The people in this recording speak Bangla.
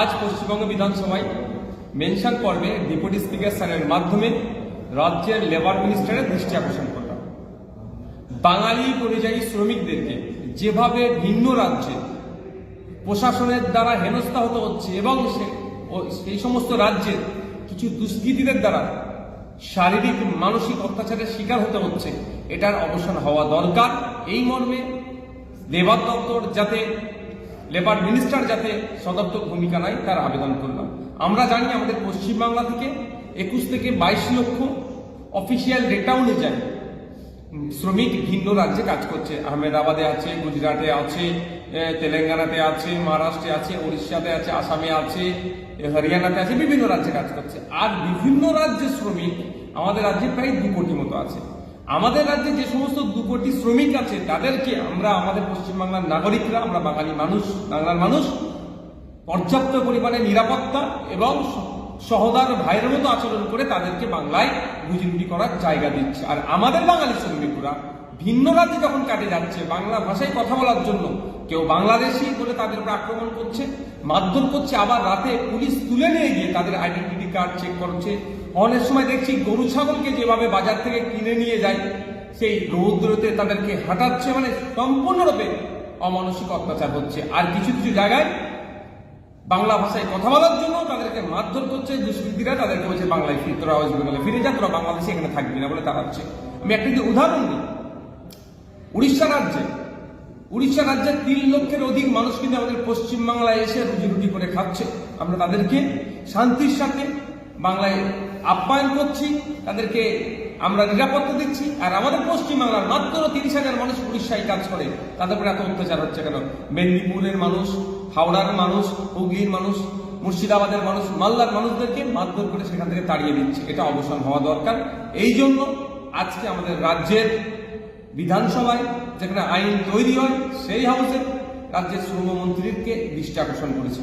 আজ পশ্চিমবঙ্গ বিধানসভায় মেনশন পর্বে ডেপুটি স্পিকার স্যারের মাধ্যমে রাজ্যের লেবার মিনিস্টারের দৃষ্টি আকর্ষণ করলাম। বাঙালি পরিযায়ী শ্রমিকদেরকে যেভাবে ভিন্ন রাজ্যে প্রশাসনের দ্বারা হেনস্থা হতে হচ্ছে এবং সেই সমস্ত রাজ্যের কিছু দুষ্কৃতীদের দ্বারা শারীরিক, মানসিক অত্যাচারের শিকার হতে হচ্ছে, এটার অবসান হওয়া দরকার। এই মর্মে লেবার দপ্তর যাতে লেবার মিনিস্টার যাতে সদর্থক ভূমিকা নেয়, তার আবেদন করলাম। আমরা জানি আমাদের পশ্চিমবাংলা থেকে একুশ থেকে বাইশ লক্ষ অফিসিয়াল ডেটা অনুযায়ী শ্রমিক ভিন্ন রাজ্যে কাজ করছে। আহমেদাবাদে আছে, গুজরাটে আছে তেলেঙ্গানাতে আছে, মহারাষ্ট্রে আছে উড়িষ্যাতে আছে, আসামে আছে হরিয়ানাতে আছে, বিভিন্ন রাজ্যে কাজ করছে। আর বিভিন্ন রাজ্যের শ্রমিক আমাদের রাজ্যে প্রায় দু কোটি মতো আছে। আমাদের রাজ্যে যে সমস্ত দু কোটি শ্রমিক আছে, তাদেরকে আমরা, আমাদের পশ্চিমবাংলার নাগরিকরা, আমরা বাঙালি মানুষ, বাংলার মানুষ, পর্যাপ্ত পরিমাণে নিরাপত্তা এবং সহদার ভাইয়ের মতো আচরণ করে তাদেরকে বাংলায় রুজিরুটি করার জায়গা দিচ্ছে। আর আমাদের বাঙালি শ্রমিকরা ভিন্ন রাজ্যে যখন কাটে যাচ্ছে, বাংলা ভাষায় কথা বলার জন্য কেউ বাংলাদেশি বলে তাদের উপর আক্রমণ করছে, মারধর করছে, আবার রাতে পুলিশ তুলে নিয়ে গিয়ে তাদের আইডেন্টিটি কার্ড চেক করছে অনেক সময় দেখছি গরু ছাগলকে যেভাবে বাজার থেকে কিনে নিয়ে যায়, সেই রৌদ্রতে তাদেরকে হাঁটাচ্ছে মানে সম্পূর্ণরূপে অমানসিক অত্যাচার হচ্ছে। আর কিছু কিছু জায়গায় বাংলা ভাষায় কথা বলার জন্য তাদেরকে মারধর করছে, দুষ্কৃতীরা তাদেরকে বলছে, বাংলায় ফিরে, তোরা বেঙ্গলে ফিরে যা, তোরা বাংলাদেশে এখানে থাকবি না, বলে তাড়াচ্ছে আমি একটা যদি উদাহরণ দিই, উড়িষ্যা রাজ্যে, উড়িষ্যা রাজ্যের তিন লক্ষের অধিক মানুষ কিন্তু আমাদের পশ্চিমবাংলায় এসে রুজি রুটি করে খাচ্ছে। আমরা তাদেরকে শান্তির সাথে বাংলায় আপ্যায়ন করছি, তাদেরকে আমরা নিরাপত্তা দিচ্ছি, আর আমাদের পশ্চিমবাংলার মাত্র তিরিশ হাজার মানুষ উড়িষ্যায় কাজ করে, তাদের উপরে এত অত্যাচার হচ্ছে কেন? মেদিনীপুরের মানুষ, হাওড়ার মানুষ, হুগলির মানুষ, মুর্শিদাবাদের মানুষ, মালদার মানুষদেরকে মারধর করে সেখান থেকে তাড়িয়ে দিচ্ছে। এটা অবসান হওয়া দরকার। এই জন্য আজকে আমাদের রাজ্যের বিধানসভায় যেখানে আইন তৈরি হয়, সেই হাউসে রাজ্যের শ্রমমন্ত্রীকে দৃষ্টি আকর্ষণ করেছে।